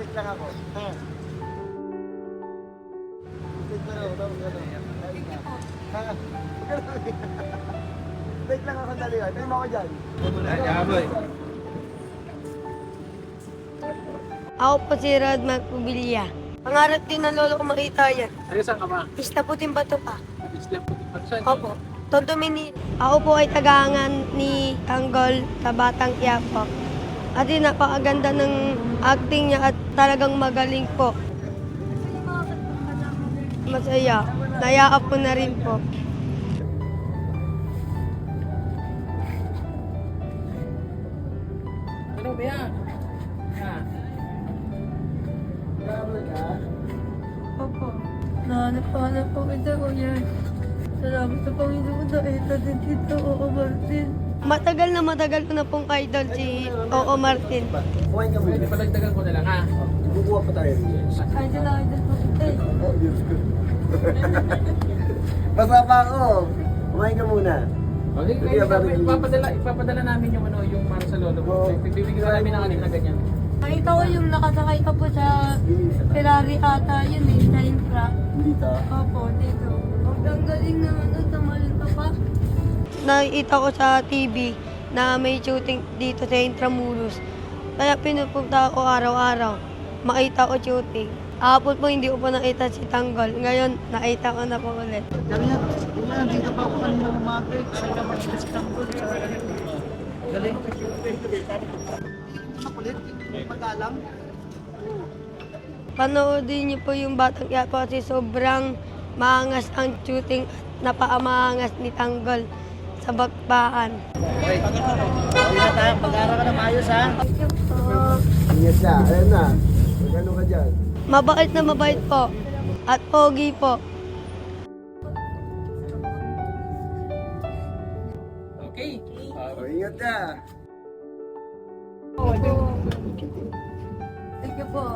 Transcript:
Take lang ako. Ha? Take lang ako. Tapos ano? Ha? Take lang ako dali. Take mo ako dyan. Ako po si Rod Magpubilya. Pangarap din ng lolo ko makita yan. Taga saan ka ba? Isla puting bato pa. Islam Puti Pagsan. Opo. Tonto Mini. Ako po ay tagangan ni Tanggol sa Batang Quiapo. At yun, napakaganda ng acting niya at talagang magaling po. Masaya. Nayaap po na rin po. Ano ba yan? Ha? Grabe ka. Opo. Nahanap pa hanap po kita ko yan. Salamat sa Panginoon na ito din dito, Oo Martin. Matagal na matagal ko na pong idol si Oo Martin. Kumain ka muna. Palagdagan ko na lang ha. Kukuha pa tayo. Idol na idol po. Oh, Diyos ko. Basta pa ako. Kumain ka muna. Okay, ipapadala, ipapadala namin yung ano, yung para sa lolo mo. Oo. Bibigyan namin ng anim na ganyan. Nakita ko yung nakasakay ka po sa Ferrari ata yun eh, sa infra. Dito. Opo, dito. Ang galing naman doon, tumalon ka pa. Nakita ko sa TV na may shooting dito sa Intramuros. Kaya pinupunta ako araw-araw. Makita ko shooting. Hapon po hindi ko pa nakita si Tanggol. Ngayon, nakita ko na po ulit. Niya, "Kuya, nandito pa ako kanina umaga. Saan ka makita si Tanggol? Galing. Makulit, magalang. Panoodin niyo po yung Batang Quiapo kasi sobrang maangas ang shooting at napakamaangas ni Tanggol sa bakbaan. Tayo, pag-aaral ka na maayos ha. Ingat. Ayan na. Magano ka dyan. Mabait na mabait po. At pogi po. Okay. Oh, ingat ka. Thank you po.